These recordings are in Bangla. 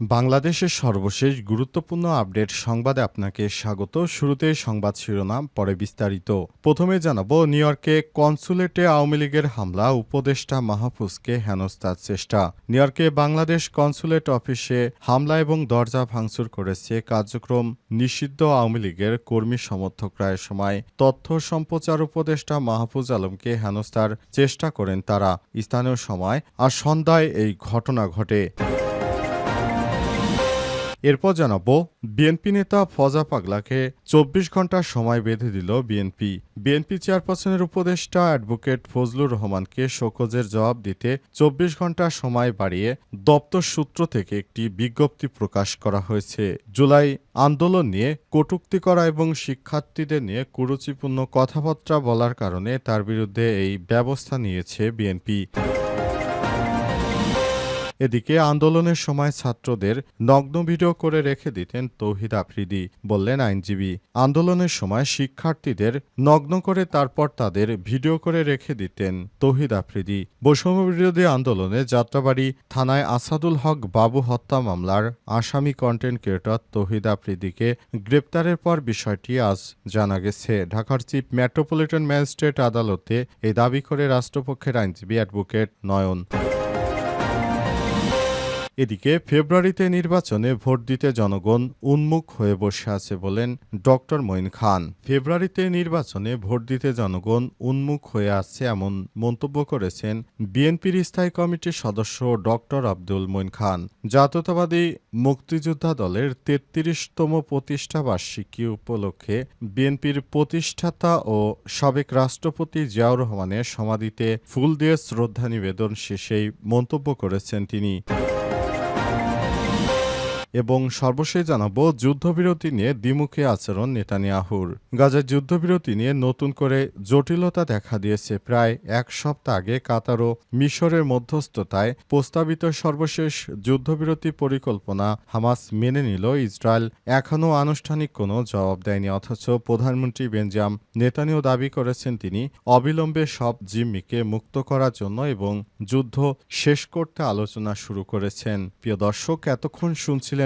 বাংলাদেশের সর্বশেষ গুরুত্বপূর্ণ আপডেট সংবাদে আপনাকে স্বাগত। শুরুতে সংবাদ শিরোনাম, পরে বিস্তারিত। প্রথমে জানাব, নিউ ইয়র্কে কনসুলেটে আওয়ামী লীগের হামলা, উপদেষ্টা মাহফুজকে হেনস্থার চেষ্টা। নিউ ইয়র্কে বাংলাদেশ কনসুলেট অফিসে হামলা এবং দরজা ভাঙচুর করেছে কার্যক্রম। নিষিদ্ধ আওয়ামী লীগের কর্মী সমর্থকরা এ সময় তথ্য সম্প্রচার উপদেষ্টা মাহফুজ আলমকে হেনস্থার চেষ্টা করেন তারা। স্থানীয় সময় আর সন্ধ্যায় এই ঘটনা ঘটে। এরপর জানাব বিএনপি নেতা ফজা পাগলাকে চব্বিশ ঘণ্টা সময় বেঁধে দিল বিএনপি বিএনপি চেয়ারপারসনের উপদেষ্টা অ্যাডভোকেট ফজলুর রহমানকে শোকজের জবাব দিতে চব্বিশ ঘণ্টা সময় বাড়িয়ে দপ্তর সূত্র থেকে একটি বিজ্ঞপ্তি প্রকাশ করা হয়েছে। জুলাই আন্দোলন নিয়ে কটূক্তি করা এবং শিক্ষার্থীদের নিয়ে কুরুচিপূর্ণ কথাবার্তা বলার কারণে তার বিরুদ্ধে এই ব্যবস্থা নিয়েছে বিএনপি এদিকে আন্দোলনের সময় ছাত্রদের নগ্ন ভিডিও করে রেখে দিতেন তৌহিদ আফ্রিদি, বললেন আইনজীবী। আন্দোলনের সময় শিক্ষার্থীদের নগ্ন করে তারপর তাদের ভিডিও করে রেখে দিতেন তৌহিদ আফ্রিদি। বৈষম্য বিরোধী আন্দোলনে যাত্রাবাড়ি থানায় আসাদুল হক বাবু হত্যা মামলার আসামি কন্টেন্ট ক্রিয়েটর তৌহিদ আফ্রিদিকে গ্রেপ্তারের পর বিষয়টি আজ জানা গেছে। ঢাকার চিফ মেট্রোপলিটন ম্যাজিস্ট্রেট আদালতে এই দাবি করে রাষ্ট্রপক্ষের আইনজীবী অ্যাডভোকেট নয়ন। এদিকে ফেব্রুয়ারিতে নির্বাচনে ভোট দিতে জনগণ উন্মুখ হয়ে বসে আছে বলেন ডক্টর মঈন খান। ফেব্রুয়ারিতে নির্বাচনে ভোট দিতে জনগণ উন্মুখ হয়ে আছে এমন মন্তব্য করেছেন বিএনপির স্থায়ী কমিটির সদস্য ডক্টর আব্দুল মঈন খান। জাতীয়তাবাদী মুক্তিযোদ্ধা দলের তেত্রিশতম প্রতিষ্ঠা বার্ষিকী উপলক্ষে বিএনপির প্রতিষ্ঠাতা ও সাবেক রাষ্ট্রপতি জিয়াউর রহমানের সমাধিতে ফুল দিয়ে শ্রদ্ধা নিবেদন শেষেই মন্তব্য করেছেন তিনি। এবং সর্বশেষ জানাব, যুদ্ধবিরতি নিয়ে দ্বিমুখী আচরণ নেতানিয়াহুর। গাজার যুদ্ধবিরতি নিয়ে নতুন করে জটিলতা দেখা দিয়েছে। প্রায় এক সপ্তাহ আগে কাতার ও মিশরের মধ্যস্থতায় প্রস্তাবিত সর্বশেষ যুদ্ধবিরতি পরিকল্পনা হামাস মেনে নিল ইসরায়েল। এখনও আনুষ্ঠানিক কোনো জবাব দেয়নি, অথচ প্রধানমন্ত্রী বেঞ্জাম নেতানিও দাবি করেছেন তিনি অবিলম্বে সব জিম্মিকে মুক্ত করার জন্য এবং যুদ্ধ শেষ করতে আলোচনা শুরু করেছেন। প্রিয় দর্শক, এতক্ষণ শুনছিলেন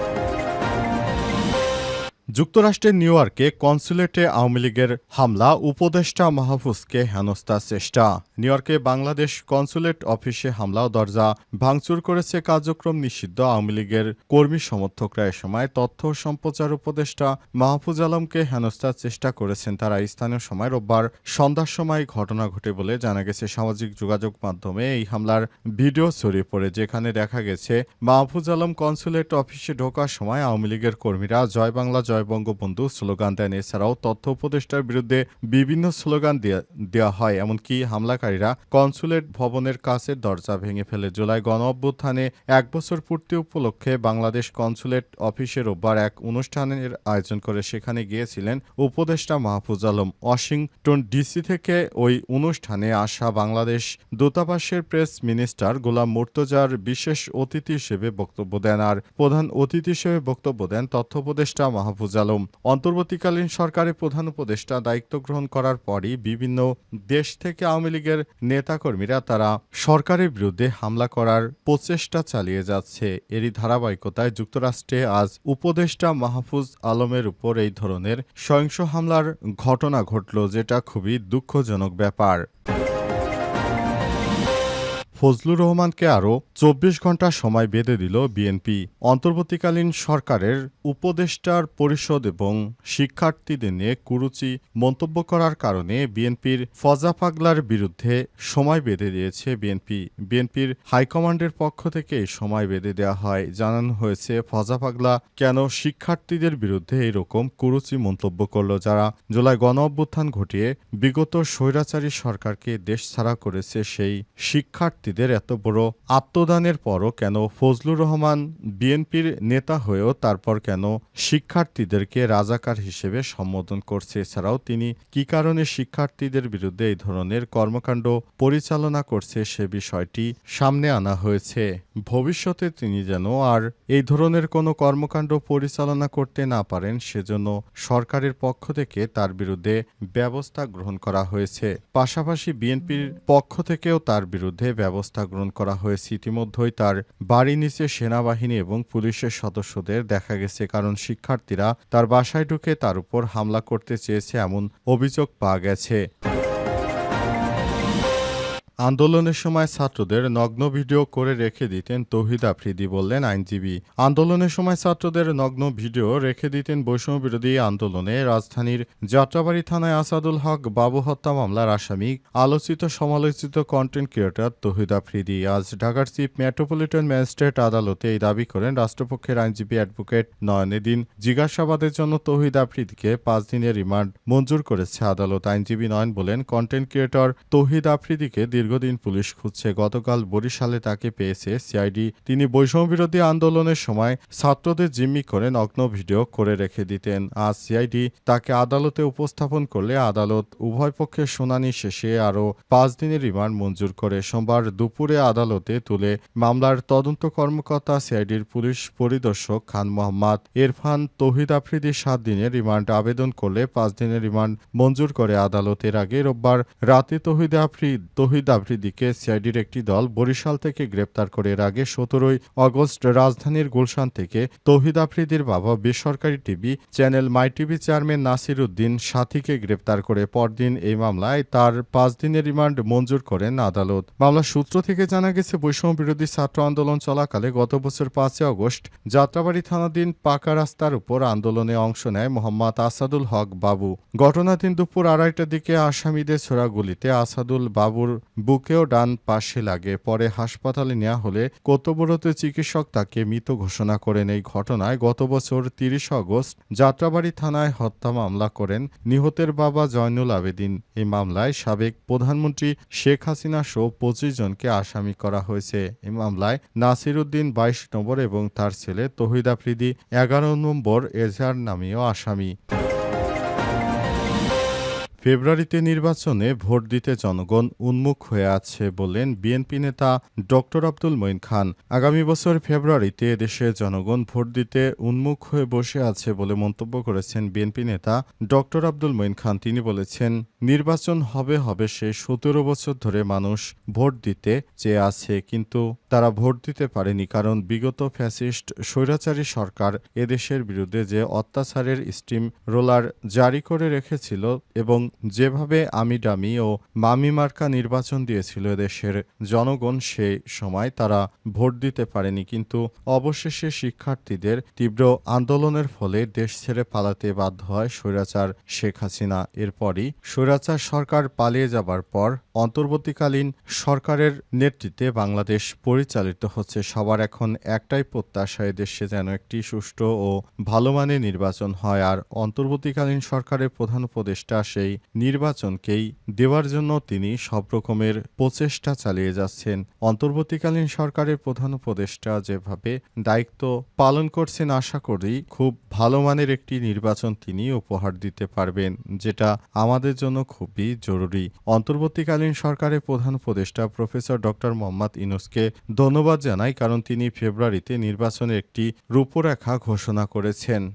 যুক্তরাষ্ট্রের নিউ ইয়র্কে কনসুলেটে আওয়ামী লীগের হামলা, উপদেষ্টা মাহফুজকে হেনস্থার চেষ্টা। নিউ ইয়র্কে বাংলাদেশ কনসুলেট অফিসে হামলা ও দরজা ভাঙচুর করেছে কার্যক্রম নিষিদ্ধ আওয়ামী লীগের কর্মী সমর্থকরা। এ সময় তথ্য সম্প্রচার উপদেষ্টা মাহফুজ আলমকে হেনস্থার চেষ্টা করেছেন তারা। স্থানীয় সময় রোববার সন্ধ্যার সময় ঘটনা ঘটে বলে জানা গেছে। সামাজিক যোগাযোগ মাধ্যমে এই হামলার ভিডিও ছড়িয়ে পড়ে, যেখানে দেখা গেছে, মাহফুজ আলম কনসুলেট অফিসে ঢোকার সময় আওয়ামী লীগের কর্মীরা জয় বাংলা, জয় বঙ্গবন্ধু স্লোগান দেন। এছাড়াও তথ্য উপদেষ্টার বিরুদ্ধে বিভিন্ন স্লোগান দেওয়া হয়। এমনকি হামলাকারীরা কনসুলেট ভবনের কাছের দরজা ভেঙে ফেলে। জুলাই গণ অভ্যুত্থানে এক বছর পূর্তি উপলক্ষে বাংলাদেশ কনসুলেট অফিসে রোববার এক অনুষ্ঠানের আয়োজন করে সেখানে গিয়েছিলেন উপদেষ্টা মাহফুজ আলম। ওয়াশিংটন ডিসি থেকে ওই অনুষ্ঠানে আসা বাংলাদেশ দূতাবাসের প্রেস মিনিস্টার গোলাম মুর্তজার বিশেষ অতিথি হিসেবে বক্তব্য দেন। আর প্রধান অতিথি হিসেবে বক্তব্য দেন তথ্য উপদেষ্টা মাহফুজ আলম অন্তর্বর্তীকালীন সরকারের প্রধান উপদেষ্টা দায়িত্ব গ্রহণ করার পরই বিভিন্ন দেশ থেকে আওয়ামী লীগের নেতাকর্মীরা তারা সরকারের বিরুদ্ধে হামলা করার প্রচেষ্টা চালিয়ে যাচ্ছে। এরই ধারাবাহিকতায় যুক্তরাষ্ট্রে আজ উপদেষ্টা মাহফুজ আলমের উপর এই ধরনের সহিংস হামলার ঘটনা ঘটল, যেটা খুবই দুঃখজনক ব্যাপার। ফজলুর রহমানকে আরও চব্বিশ ঘণ্টা সময় বেঁধে দিল বিএনপি। অন্তর্বর্তীকালীন সরকারের উপদেষ্টার পরিষদ এবং শিক্ষার্থীদের নিয়ে কুরুচি মন্তব্য করার কারণে বিএনপির ফজা পাগলার বিরুদ্ধে সময় বেঁধে দিয়েছে বিএনপি। বিএনপির হাইকমান্ডের পক্ষ থেকে সময় বেঁধে দেওয়া হয়। জানানো হয়েছে, ফজা পাগলা কেন শিক্ষার্থীদের বিরুদ্ধে এরকম কুরুচি মন্তব্য করল? যারা জুলাই গণ অভ্যুত্থান ঘটিয়ে বিগত স্বৈরাচারী সরকারকে দেশ ছাড়া করেছে, সেই শিক্ষার্থীদের এত বড় আত্মদানের পরও কেন ফজলুর রহমান বিএনপির নেতা হয়েও তারপর কেন শিক্ষার্থীদেরকে রাজাকার হিসেবে সম্বোধন করছে? এছাড়াও তিনি কি কারণে শিক্ষার্থীদের বিরুদ্ধে এই ধরনের কর্মকাণ্ড পরিচালনা করছে সে বিষয়টি সামনে আনা হয়েছে। ভবিষ্যতে তিনি যেন আর এই ধরনের কোনো কর্মকাণ্ড পরিচালনা করতে না পারেন, সেজন্য সরকারের পক্ষ থেকে তার বিরুদ্ধে ব্যবস্থা গ্রহণ করা হয়েছে। পাশাপাশি বিএনপির পক্ষ থেকেও তার বিরুদ্ধে ব্যবস্থা গ্রহণ করা হয়েছে। ইতিমধ্যেই তার বাড়ি নিচে সেনাবাহিনী এবং পুলিশের সদস্যদের দেখা গেছে, কারণ শিক্ষার্থীরা তার বাসায় ঢুকে তার উপর হামলা করতে চেয়েছে এমন অভিযোগ পাওয়া গেছে। আন্দোলনের সময় ছাত্রদের নগ্ন ভিডিও করে রেখে দিতেন তৌহিদ আফ্রিদি বললেন আইনজীবী। আন্দোলনের সময় ছাত্রদের নগ্ন ভিডিও রেখে দিতেন বৈষম্য বিরোধী আন্দোলনে রাজধানীর যাত্রাবাড়ি থানায় আসাদুল হক বাবু হত্যা মামলার আসামি, আলোচিত সমালোচিত কন্টেন্ট ক্রিয়েটর তৌহিদ আফ্রিদি। আজ ঢাকার চিফ মেট্রোপলিটন ম্যাজিস্ট্রেট আদালতে এই দাবি করেন রাষ্ট্রপক্ষের আইনজীবী অ্যাডভোকেট নয়নেদিন। জিজ্ঞাসাবাদের জন্য তৌহিদ আফ্রিদিকে পাঁচ দিনের রিমান্ড মঞ্জুর করেছে আদালত। আইনজীবী নয়ন বলেন কন্টেন্ট ক্রিয়েটর তৌহিদ আফ্রিদিকে দীর্ঘদিন পুলিশ খুঁজছে, গতকাল বরিশালে তাকে পেয়েছে সিআইডি। তিনি বৈষম্যবিরোধী আন্দোলনের সময় ছাত্রদের জিম্মি করে নগ্ন ভিডিও করে রেখে দিতেন। আজ সিআইডি তাকে আদালতে উপস্থাপন করলে আদালত উভয় পক্ষের শুনানি শেষে আরও পাঁচ দিনের রিমান্ড মঞ্জুর করে। সোমবার দুপুরে আদালতে তুলে মামলার তদন্ত কর্মকর্তা সিআইডির পুলিশ পরিদর্শক খান মোহাম্মদ ইরফান তৌহিদ আফ্রিদির সাত দিনের রিমান্ড আবেদন করলে পাঁচ দিনের রিমান্ড মঞ্জুর করে আদালতের আগে রোববার রাতে তৌহিদ আফ্রিদ তৌহিদ আফ্রিদিকে সিআইডির একটি দল বরিশাল থেকে গ্রেপ্তার করে এর আগে সতেরোই অগস্ট রাজধানীর গুলশান থেকে তৌহিদ আফ্রিদির বাবা বেসরকারি TV channel My TV chairman Nasir Uddin সাথীকে গ্রেপ্তার করে পরদিন এই মামলায় তার পাঁচ দিনের রিমান্ড মঞ্জুর করেন আদালত। মামলার সূত্র থেকে জানা গেছে, বৈষম্য বিরোধী ছাত্র আন্দোলন চলাকালে গত বছর পাঁচই অগস্ট যাত্রাবাড়ি থানাধীন পাকা রাস্তার উপর আন্দোলনে অংশ নেয় মোহাম্মদ আসাদুল হক বাবু। ঘটনাদিন দুপুর আড়াইটার দিকে আসামিদের ছোড়া গুলিতে আসাদুল বাবুর বুকেও ডান পাশে লাগে। পরে হাসপাতালে নেওয়া হলে কর্তব্যরত চিকিৎসক তাকে মৃত ঘোষণা করেন। এই ঘটনায় গত বছর তিরিশ আগস্ট যাত্রাবাড়ি থানায় হত্যা মামলা করেন নিহতের বাবা জয়নুল আবেদিন। এই মামলায় সাবেক প্রধানমন্ত্রী শেখ হাসিনা সহ পঁচিশ জনকে আসামি করা হয়েছে। এই মামলায় নাসির উদ্দিন বাইশ নম্বর এবং তার ছেলে তহিদ আফ্রিদি এগারো নম্বর এজার নামীয় আসামি। ফেব্রুয়ারিতে নির্বাচনে ভোট দিতে জনগণ উন্মুখ হয়ে আছে বললেন বিএনপি নেতা ডক্টর আব্দুল মঈন খান। আগামী বছর ফেব্রুয়ারিতে দেশে জনগণ ভোট দিতে উন্মুখ হয়ে বসে আছে বলে মন্তব্য করেছেন বিএনপি নেতা ডক্টর আব্দুল মঈন খান। তিনি বলেছেন, নির্বাচন হবে হবে সে সতেরো বছর ধরে মানুষ ভোট দিতে চেয়ে আছে, কিন্তু তারা ভোট দিতে পারেনি কারণ বিগত ফ্যাসিস্ট স্বৈরাচারী সরকার এদেশের বিরুদ্ধে যে অত্যাচারের স্টিম রোলার জারি করে রেখেছিল এবং যেভাবে আমি ডামি ও মামি মার্কা নির্বাচন দিয়েছিল দেশের জনগণ, সে সময় তারা ভোট দিতে পারেনি। কিন্তু অবশেষে শিক্ষার্থীদের তীব্র আন্দোলনের ফলে দেশ ছেড়ে পালাতে বাধ্য হয় স্বৈরাচার শেখ হাসিনা। এরপরই স্বৈরাচার সরকার পালিয়ে যাবার পর অন্তর্বর্তীকালীন সরকারের নেতৃত্বে বাংলাদেশ পরিচালিত হচ্ছে। সবার এখন একটাই প্রত্যাশা দেশে যেন একটি সুষ্ঠু ও ভালো মানের নির্বাচন হয়। আর অন্তর্বর্তীকালীন সরকারের প্রধান উপদেষ্টা সেই নির্বাচনকেই দেওয়ার জন্য তিনি সব রকমের প্রচেষ্টা চালিয়ে যাচ্ছেন। অন্তর্বর্তীকালীন সরকারের প্রধান উপদেষ্টা যেভাবে দায়িত্ব পালন করছেন, আশা করি খুব ভালো মানের একটি নির্বাচন তিনি উপহার দিতে পারবেন, যেটা আমাদের জন্য খুবই জরুরি। অন্তর্বর্তীকালীন সরকারের প্রধান উপদেষ্টা প্রফেসর ডক্টর মোহাম্মদ ইনুসকে ধন্যবাদ জানাই, কারণ তিনি ফেব্রুয়ারিতে নির্বাচনের একটি রূপরেখা ঘোষণা করেছেন।